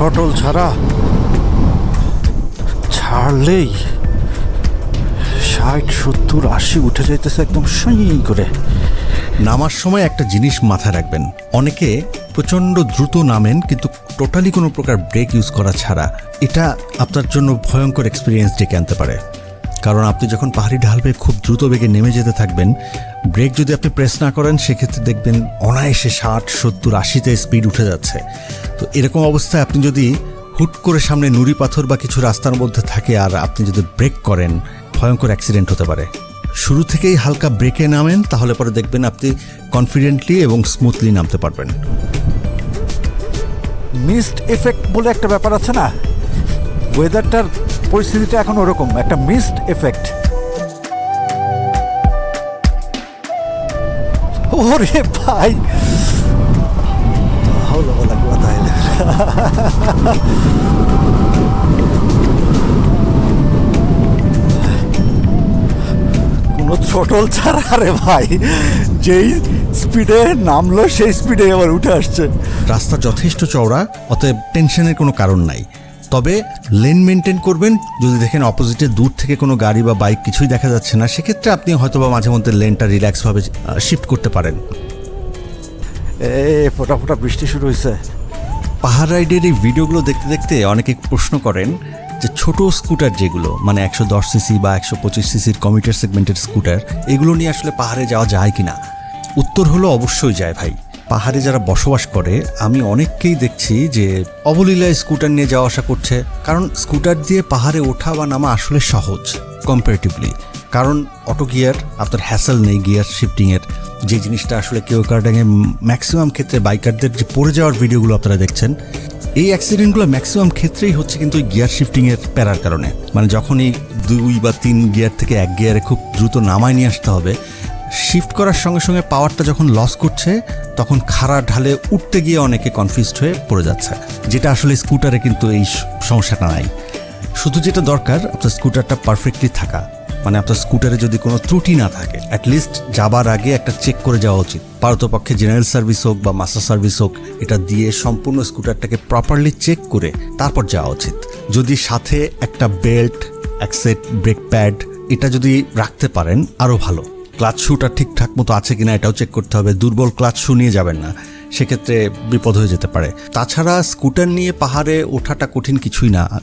Throttle ছাড়া ছাড়লেই ষাট, সত্তর, আশি উঠে যাইতেছে একদম সঙ্গে করে। নামার সময় একটা জিনিস মাথায় রাখবেন। অনেকে প্রচণ্ড দ্রুত নামেন, কিন্তু টোটালি কোনো প্রকার ব্রেক ইউজ করা ছাড়া। এটা আপনার জন্য ভয়ঙ্কর এক্সপিরিয়েন্স ডেকে আনতে পারে। কারণ আপনি যখন পাহাড়ি ঢাল বেয়ে খুব দ্রুত বেগে নেমে যেতে থাকবেন, ব্রেক যদি আপনি প্রেস না করেন, সেক্ষেত্রে দেখবেন অনায়াসে ষাট, সত্তর, আশিতে স্পিড উঠে যাচ্ছে। তো এরকম অবস্থায় আপনি যদি হুট করে সামনে নুড়ি পাথর বা কিছু রাস্তার মধ্যে থাকে আর আপনি যদি ব্রেক করেন, ভয়ঙ্কর অ্যাক্সিডেন্ট হতে পারে। শুরু থেকেই হালকা ব্রেকে নামেন, তাহলে পরে দেখবেন আপনি কনফিডেন্টলি এবং স্মুথলি নামতে পারবেন। মিসড এফেক্ট বলে একটা ব্যাপার আছে না? ওয়েদারটার পরিস্থিতিটা এখন ওরকম, একটা মিসড এফেক্ট ওরে ভাই! কুয়াতা কোনো থ্রটল ছাড়া রে ভাই! যেই স্পিডে নামলো, সেই স্পিডে আবার উঠে আসছে। রাস্তা যথেষ্ট চওড়া, অতএব টেনশনের কোনো কারণ নাই। তবে লেন মেনটেন করবেন। যদি দেখেন অপোজিটে দূর থেকে কোনো গাড়ি বা বাইক কিছুই দেখা যাচ্ছে না সেক্ষেত্রে আপনি হয়তো বা মাঝে মধ্যে লেনটা রিল্যাক্সভাবে শিফট করতে পারেন। এ ফোটা ফোটা বৃষ্টি শুরু হয়েছে পাহাড় রাইডের এই ভিডিওগুলো দেখতে দেখতে অনেকে প্রশ্ন করেন যে ছোট স্কুটার যেগুলো মানে একশো দশ সিসি বা একশো পঁচিশ সিসির কমিটার সেগমেন্টের স্কুটার এগুলো নিয়ে আসলে পাহাড়ে যাওয়া যায় কি না উত্তর হলো অবশ্যই যায় ভাই। পাহাড়ে যারা বসবাস করে, আমি অনেককেই দেখছি যে অবলীলায় স্কুটার নিয়ে যাওয়া আসা করছে। কারণ স্কুটার দিয়ে পাহাড়ে ওঠা বা নামা আসলে সহজ কম্পারেটিভলি কারণ অটো গিয়ার, আপনার হ্যাসেল নেই গিয়ার শিফটিংয়ের যে জিনিসটা আসলে কেউ কার্ডাঙে ম্যাক্সিমাম ক্ষেত্রে বাইকারদের যে পড়ে যাওয়ার ভিডিওগুলো আপনারা দেখছেন, এই অ্যাক্সিডেন্টগুলো ম্যাক্সিমাম ক্ষেত্রেই হচ্ছে কিন্তু ওই গিয়ার শিফটিংয়ের প্যারার কারণে। মানে যখনই দুই বা তিন গিয়ার থেকে এক গিয়ারে খুব দ্রুত নামায় নিয়ে আসতে হবে শিফট করার সঙ্গে সঙ্গে পাওয়ারটা যখন লস করছে, তখন খাড়া ঢালে উঠতে গিয়ে অনেকে কনফিউজড হয়ে পড়ে যাচ্ছে। যেটা আসলে স্কুটারে কিন্তু এই সমস্যাটা নাই। শুধু যেটা দরকার, আপনার স্কুটারটা পারফেক্টলি থাকা। মানে আপনার স্কুটারে যদি কোনো ত্রুটি না থাকে অ্যাটলিস্ট যাবার আগে একটা চেক করে যাওয়া উচিত। পারতপক্ষে জেনারেল সার্ভিস হোক বা মাস্টার সার্ভিস হোক, এটা দিয়ে সম্পূর্ণ স্কুটারটাকে প্রপারলি চেক করে তারপর যাওয়া উচিত। যদি সাথে একটা বেল্ট এক সেট ব্রেক প্যাড এটা যদি রাখতে পারেন আরও ভালো। ক্লাচ শুটা ঠিকঠাক মতো আছে কিনা এটাও চেক করতে হবে। দুর্বল ক্লাচ শু নিয়ে যাবেন না। সেক্ষেত্রে বিপদ হয়ে যেতে পারে। তাছাড়া স্কুটার নিয়ে পাহাড়ে ওঠাটা কঠিন কিছুই না।